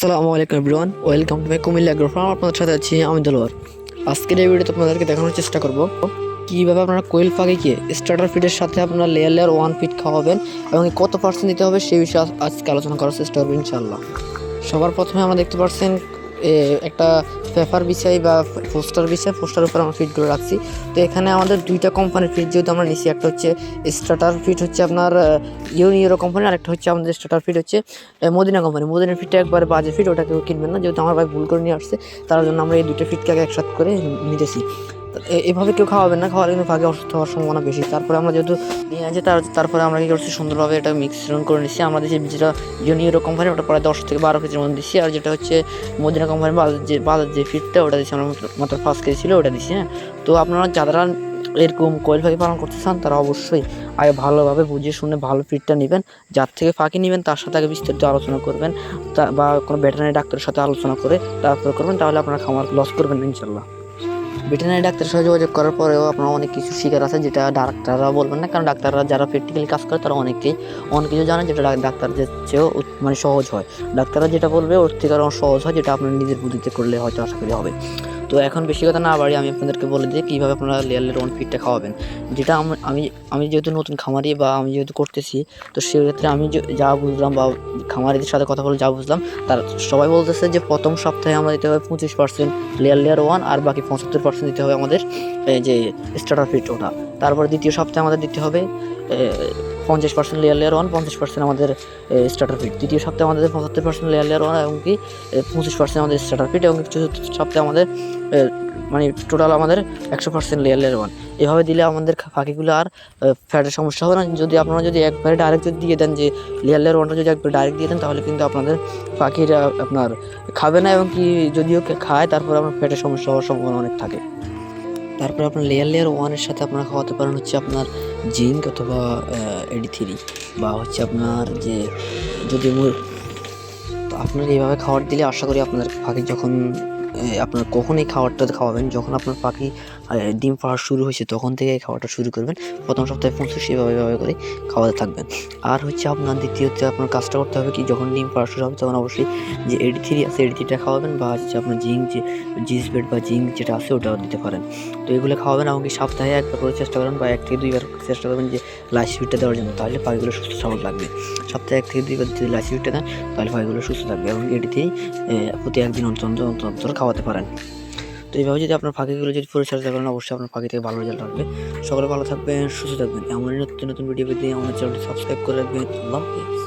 আসসালামু আলাইকুম everyone, welcome to my Comilla grow farm আপনাদের সাথে আছি আমি দলোয়ার আজকের এই ভিডিওতে আপনাদেরকে দেখানোর চেষ্টা করব কীভাবে আপনারা কোয়েল পাখিকে স্টার্টার ফিডের সাথে আপনারা লেয়ার লেয়ার ওয়ান ফিট খাওয়াবেন এবং কত পার্সেন্ট দিতে হবে সেই বিষয়ে আজকে আলোচনা করার চেষ্টা করব ইনশাল্লাহ সবার প্রথমে আমরা দেখতে পাচ্ছেন একটা পেপার বিছাই বা পোস্টার বিছাই পোস্টার উপর আমরা করে রাখছি। তো এখানে আমাদের দুইটা কোম্পানির ফিট যেহেতু আমরা নিচ্ছি একটা হচ্ছে স্টার্টার ফিট হচ্ছে আপনার ইউনিয়রো কোম্পানি আর একটা হচ্ছে আমাদের স্টার্টার ফিট হচ্ছে মদিনা কোম্পানি মদিনা ফিটটা একবারে বাজে ফিট ওটা কেউ কিনবেন না, যেহেতু আমার ভাই ভুল করে নিয়ে আসছে, তার জন্য আমরা এই দুটো আগে একসাথে করে নিতেছি। এভাবে কেউ খাওয়াবেন না, খাওয়ালে কিন্তু ভাগে অসুস্থ হওয়ার সম্ভাবনা বেশি। তারপরে আমরা যেহেতু নিয়ে আসি, তার তারপরে আমরা কি করছি, সুন্দরভাবে এটা মিশ্রণ করে নিচ্ছি। আমাদের যে যেটা ইউনিয়রো কোম্পানি ওটা প্রায় দশ থেকে বারো কেজির মধ্যে দিচ্ছি। আর যেটা হচ্ছে মদিনা কোম্পানি বাজার যে বাজার যে ফিটটা ওটা দিচ্ছি আমরা মাত্র- পাঁচ কেজি ছিল, ওটা দিচ্ছি হ্যাঁ। তো আপনারা যারা এরকম কোয়েল পাখি পালন করতে চান, তারা অবশ্যই আগে ভালোভাবে বুঝে শুনে ভালো ফিটটা নেবেন। যার থেকে ফাঁকি নেবেন, তার সাথে আগে বিস্তারিত আলোচনা করবেন। তা বা কোনো ভেটেরিনারি ডাক্তারের সাথে আলোচনা করে তারপর করবেন, তাহলে আপনারা খামার লস করবেন ইনশাল্লাহ ভেটেরিনারি ডাক্তারের সাথে যোগাযোগ করার পরেও আপনার অনেক কিছু শিকার আছে যেটা ডাক্তাররা বলবেন না। কারণ ডাক্তাররা যারা প্র্যাকটিক্যালি কাজ করে, তারা অনেকেই, অনেক কিছু জানে যেটা ডাক- ডাক্তারদের চেয়েও মানে সহজ হয়। ডাক্তাররা যেটা বলবে, ওর থেকে আরও সহজ হয়, যেটা আপনার নিজের বুদ্ধিতে করলে হয়তো আশা করি হবে। তো এখন বেশি কথা না বাড়ি আমি আপনাদেরকে বলে দিই কীভাবে আপনারা লেয়ার লেয়ার ওয়ান ফিটটা খাওয়াবেন। যেটা আমি আমি যেহেতু নতুন খামারি বা আমি যেহেতু করতেছি, তো সেক্ষেত্রে আমি যে- বুঝলাম বা খামারিদের সাথে কথা বলে যা বুঝলাম, তার সবাই বলতেছে যে প্রথম সপ্তাহে আমরা দিতে হবে পঁচিশ পার্সেন্ট লেয়ার লেয়ার ওয়ান আর বাকি পঁচাত্তর পার্সেন্ট দিতে হবে আমাদের যে স্টার্টার ফিট ওটা। তারপর দ্বিতীয় সপ্তাহে আমাদের দিতে হবে পঞ্চাশ পার্সেন্ট লেয়ার লেয়ার ওয়ান পঞ্চাশ পার্সেন্ট আমাদের স্টার্টার ফিট তৃতীয় সপ্তাহে আমাদের পঁচাত্তর পার্সেন্ট লেয়ার লেয়ার ওয়ান এবং কি পঁচিশ পার্সেন্ট আমাদের স্টার্টার ফিট এবং চতুর্থ সপ্তাহে আমাদের মানে টোটাল আমাদের একশো পার্সেন্ট লেয়ার লেয়ার ওয়ান এভাবে দিলে আমাদের পাখিগুলো আর ফ্যাটের সমস্যা হবে না। যদি আপনারা যদি একবারে ডাইরেক্ট যদি দিয়ে দেন যে লেয়ার লেয়ার ওয়ানটা যদি একবার ডাইরেক্ট দিয়ে দেন, তাহলে কিন্তু আপনাদের পাখিরা আপনার খাবে না এবং কি যদিও খায়, তারপরে আপনার ফ্যাটের সমস্যা হওয়ার সম্ভাবনা অনেক থাকে। তারপরে আপনার লেয়ার লেয়ার ওয়ানের সাথে আপনারা খাওয়াতে পারেন হচ্ছে আপনার জিঙ্ক অথবা এডি থ্রি বা হচ্ছে আপনার যে যদি আপনার এইভাবে খাবার দিলে আশা করি আপনার ফাঁকে যখন আপনার কখন এই খাবারটা খাওয়াবেন? যখন আপনার পাখি ডিম পাড়া শুরু হয়েছে, তখন থেকে এই খাবারটা শুরু করবেন। প্রথম সপ্তাহে পৌঁছে সেভাবে করে খাওয়াতে থাকবেন। আর হচ্ছে আপনার দ্বিতীয়তে আপনার কাজটা করতে হবে কি, যখন ডিম পাড়া শুরু হবে, তখন অবশ্যই যে এডি থ্রি আছে, এডি থ্রিটা খাওয়াবেন বা হচ্ছে আপনার জিঙ্ক যে, জিস বেড বা জিঙ্ক যেটা আছে, ওটাও দিতে পারেন। তো এগুলো খাওয়াবেন এমনকি সপ্তাহে একবার করে চেষ্টা করবেন বা এক থেকে দুইবার চেষ্টা করবেন যে লাইস ফিটটা দেওয়ার জন্য, তাহলে পাখিগুলো সুস্থ সবল লাগবে। সপ্তাহে এক থেকে দুইবার যদি লাইস ফিটটা দেন, তাহলে পাখিগুলো সুস্থ থাকবে এবং এটিতেই প্রতি একদিন অন্তর অন্তর অন্তর খাওয়াতে পারেন। তো এইভাবে যদি আপনার ফাঁকিগুলো যদি পরিচর্যা করেন অবশ্যই আপনার পাখি থেকে ভালো রেজাল্ট আসবে। সকলে ভালো থাকবেন, সুস্থ থাকবেন। এমন নতুন নতুন ভিডিও পেতে আমাদের চ্যানেলটি সাবস্ক্রাইব করে রাখবেন। আল্লাহ হাফেজ।